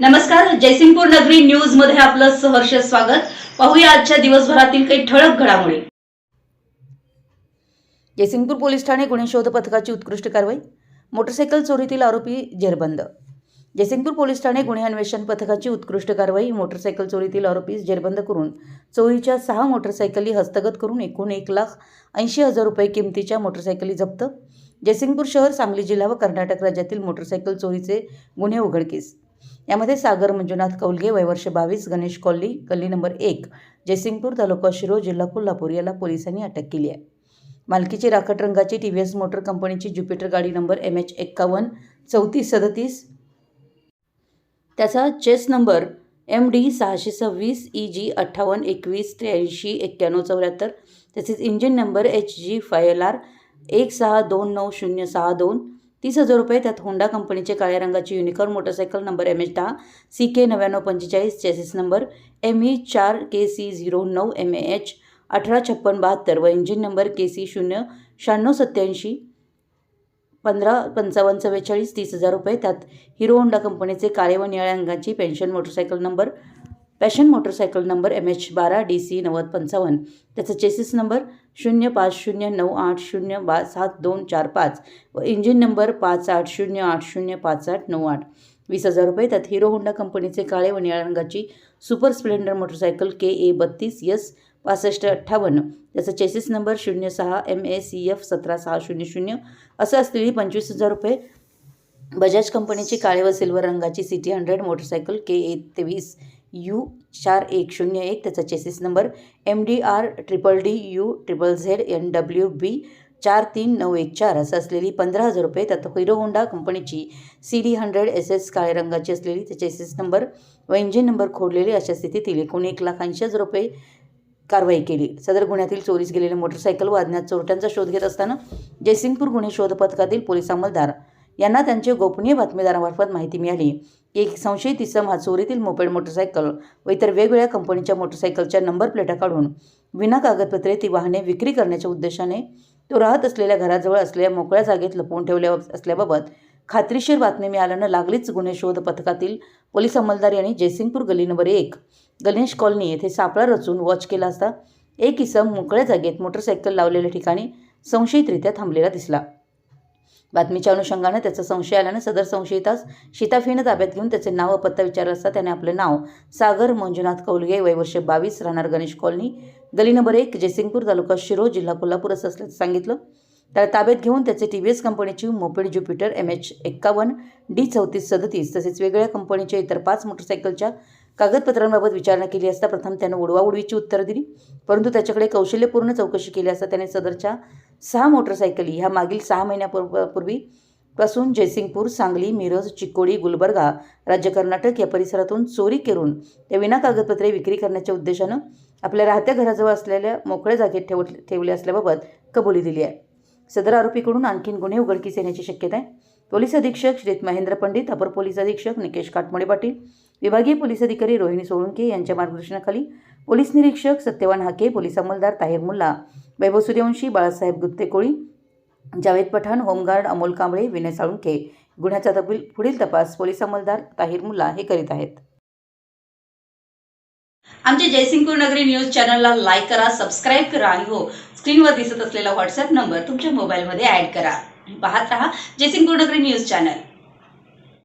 नमस्कार जयसिंगपूर नगरी न्यूजमध्ये आपलं सहर्ष स्वागत. पाहूया आजच्या दिवसभरातील काही ठळक घडामोडी. जयसिंगपूर पोलीस ठाणे गुन्हे शोध पथकाची उत्कृष्ट कारवाई. मोटरसायकल चोरीतील आरोपी जेरबंद. जयसिंगपूर पोलीस ठाणे गुन्हे अन्वेषण पथकाची उत्कृष्ट कारवाई. मोटरसायकल चोरीतील आरोपीस जेरबंद करून चोरीच्या सहा मोटरसायकली हस्तगत करून एकूण एक लाख ऐंशी हजार रुपये किमतीच्या मोटरसायकली जप्त. जयसिंगपूर शहर सांगली जिल्हा व कर्नाटक राज्यातील मोटरसायकल चोरीचे गुन्हे उघडकीस. यामध्ये सागर मंजुनाथ कौलगे वयवर्ष बावीस गणेश कॉलनी गल्ली नंबर एक जयसिंगपूर तालुका शिरो जिल्हा कोल्हापूर याला पोलिसांनी अटक केली आहे. मालकीची राखट रंगाची टी व्ही एस मोटर कंपनीची ज्युपिटर गाडी नंबर एम एच एक्कावन्न चौतीस सदतीस. त्याचा चेस नंबर एम डी सहाशे सव्वीस ई जी अठ्ठावन्न एकवीस त्र्याऐंशी एक्क्याण्णव चौऱ्याहत्तर. तसेच engine number H G five L R एक सहा दोन नऊ शून्य सहा दोन. तीस हजार रुपये त्यात होंडा कंपनीचे काळ्या रंगाची Unicorn motorcycle number M H दहा सी के नव्याण्णव पंचेचाळीस चेसिस नंबर एम ई चार के सी झिरो नऊ एम ए एच अठरा छप्पन बहात्तर व इंजिन नंबर के सी शून्य शहाण्णव सत्याऐंशी पंधरा पंचावन्न चव्वेचाळीस तीस हजार रुपये त्यात हिरो होंडा कंपनीचे काळे व निळ्या रंगाची pension motorcycle number passion motorcycle number M H बारा डी सी नव्वद पंचावन्न. त्याचा चेसिस नंबर शून्य पाच शून्य नऊ आठ शून्य बा सात दोन चार पाच व इंजिन नंबर पाच आठ शून्य आठ शून्य पाच आठ नऊ आठ. वीस हजार रुपये त्यात हिरो होंडा कंपनीचे काळे व निळ्या रंगाची super Splendor motorcycle K A बत्तीस यस पासष्ट अठ्ठावन्न. त्याचा चेसिस नंबर शून्य सहा एम ए सी एफ सतरा सहा शून्य शून्य. असं असलेली पंचवीस हजार रुपये बजाज कंपनीची काळे व सिल्वर रंगाची city hundred motorcycle K A तेवीस. यू चार एक शून्य एक त्याचा chassis number M D R triple D U triple Z N W B चार तीन नऊ एक चार असं असलेली पंधरा हजार रुपये त्यात हिरो होंडा कंपनीची C D hundred S S काळ्या रंगाची असलेली त्याचे चेसिस नंबर व इंजिन नंबर खोडलेले अशा स्थितीतील एकूण एक लाख ऐंशी हजार रुपये कारवाई केली. सदर गुन्ह्यातील चोरीस गेलेले मोटरसायकल व अज्ञात चोरट्यांचा शोध घेत असताना जयसिंगपूर गुन्हे शोध पथकातील पोलीस अंमलदार यांना त्यांचे गोपनीय बातमीदारामार्फत माहिती मिळाली. की एक संशयित इसम हा चोरीतील मोपेड मोटरसायकल व इतर वेगवेगळ्या कंपनीच्या मोटरसायकलच्या नंबर प्लेटा काढून विना कागदपत्रे ती वाहने विक्री करण्याच्या उद्देशाने तो राहत असलेल्या घराजवळ असलेल्या मोकळ्या जागेत लपवून ठेवल्या असल्याबाबत खात्रीशीर बातमी मिळाल्यानं लागलीच गुन्हे शोध पथकातील पोलीस अंमलदार यांनी जयसिंगपूर गली नंबर एक गणेश कॉलनी येथे सापळा रचून वॉच केला असता एक इसम मोकळ्या जागेत मोटरसायकल लावलेल्या ठिकाणी संशयितरित्या थांबलेला दिसला. बातमीच्या अनुषंगानं त्याचा संशय आल्यानं सदर संशयितास शिताफीनं ताब्यात घेऊन त्याचे नाव व पत्ता विचारला असता त्याने आपले नाव सागर मंजुनाथ कौलगे वयवर्ष बावीस राहणार गणेश कॉलनी गली नंबर एक जयसिंगपूर तालुका शिरो जिल्हा कोल्हापूर असं असल्याचं सांगितलं. त्याला ताब्यात घेऊन त्याचे टी व्ही एस कंपनीची मोपेड ज्युपिटर एम एच एक्कावन्न डी चौतीस सदतीस तसेच वेगळ्या कंपनीच्या इतर पाच मोटरसायकलच्या कागदपत्रांबाबत विचारणा केली असता प्रथम त्यानं उडवाउडवीची उत्तरं दिली. परंतु त्याच्याकडे कौशल्यपूर्ण चौकशी केली असता त्याने सदरच्या सहा मोटरसायकली ह्या मागील सहा महिन्यापूर्व पूर्वी पासून जयसिंगपूर सांगली मिरज चिकोडी गुलबर्गा राज्य कर्नाटक या परिसरातून चोरी करून त्या विना कागदपत्रे विक्री करण्याच्या उद्देशानं आपल्या राहत्या घराजवळ असलेल्या मोकळ्या जागेत ठेव ठेवले असल्याबाबत कबुली दिली आहे. सदर आरोपीकडून आणखीन गुन्हे उघडकीस येण्याची शक्यता आहे. पोलीस अधीक्षक श्रीत महेंद्र पंडित अपर पोलीस अधीक्षक निकेश काटमोडे पाटील विभागीय पोलीस अधिकारी रोहिणी सोळुंके यांच्या मार्गदर्शनाखाली पोलीस निरीक्षक सत्यवान हाके पोलीस अंमलदार ताहिर मुल्ला वैभव सूर्यवंशी बाळासाहेब गुत्तेकोळी जावेद पठाण होमगार्ड अमोल कांबळे विनय साळुंखे. गुन्ह्याचा तपील पुढील तपास पोलीस अंमलदार ताहिर मुल्ला हे करीत आहेत. आमच्या जयसिंगपूर नगरी न्यूज चॅनलला लाईक करा सबस्क्राईब करा आणि हो स्क्रीनवर दिसत असलेला व्हॉट्सअप नंबर तुमच्या मोबाईलमध्ये ऍड करा. पाहत रहा जयसिंगपूर नगरी न्यूज चॅनल.